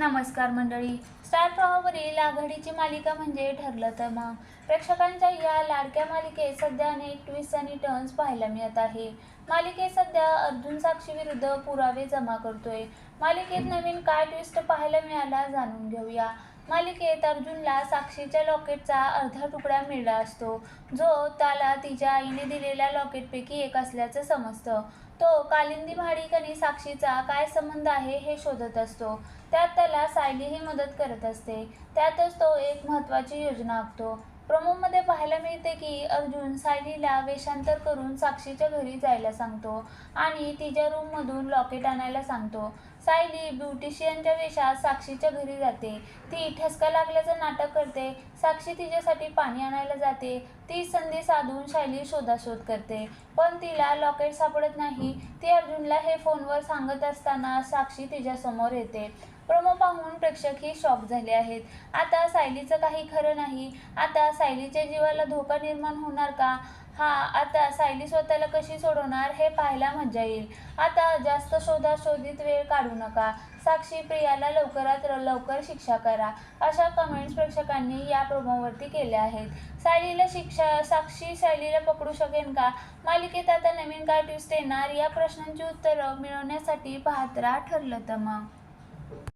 नमस्कार मंडळी. स्टार प्रवाहावरील आघाडीची मालिका म्हणजे ठरलं तर मग. प्रेक्षकांच्या या लाडक्या मालिकेत सध्या अनेक ट्विस्ट आणि टर्न्स पाहायला मिळत आहे. मालिकेत सध्या अर्जुन साक्षी विरुद्ध पुरावे जमा करतोय. मालिकेत नवीन काय ट्विस्ट पाहायला मिळाला जाणून घेऊया. मालिकेत अर्जुनला साक्षीच्या लॉकेटचा अर्धा तुकडा मिळाला असतो. जो त्याला तिच्या आईने दिलेल्या लॉकेटपैकी एक असल्याचं समजतं. तो कालिंदी महाडिक आणि साक्षीचा काय संबंध आहे हे शोधत असतो. त्यात त्याला सायलीही मदत करत असते. त्यातच तो एक महत्त्वाची योजना आखतो. प्रोमोमध्ये पाहायला मिळते की अर्जुन सायलीला वेषांतर करून साक्षीच्या घरी जायला सांगतो आणि तिच्या रूममधून लॉकेट आणायला सांगतो. सायली ब्युटिशियनच्या वेशात साक्षीच्या घरी जाते. ती ठसका लागल्याचं नाटक करते. साक्षी तिच्यासाठी पाणी आणायला जाते. ती संधी साधून शैली शोधाशोध करते. पण तिला लॉकेट सापडत नाही. ती अर्जुनला हे फोनवर सांगत असताना साक्षी तिच्यासमोर येते. प्रोमो पाहून प्रेक्षकही शॉक झाले आहेत. आता सायलीचं काही खरं नाही. आता सायलीच्या जीवाला धोका निर्माण होणार का? हा आता सायली स्वतःला कशी सोडवणार हे पाहायला मजा येईल. आता जास्त शोधाशोधित वेळ काढू नका. साक्षी प्रियाला लवकरात लवकर शिक्षा करा. अशा कमेंट्स प्रेक्षकांनी या प्रोमोवरती केल्या आहेत. सायलीला शिक्षा साक्षी सायलीला पकडू शकेन का? मालिकेत आता नवीन काय ट्विस्ट येणार. या प्रश्नांची उत्तरं मिळवण्यासाठी पाहत राहा ठरलं तर मग.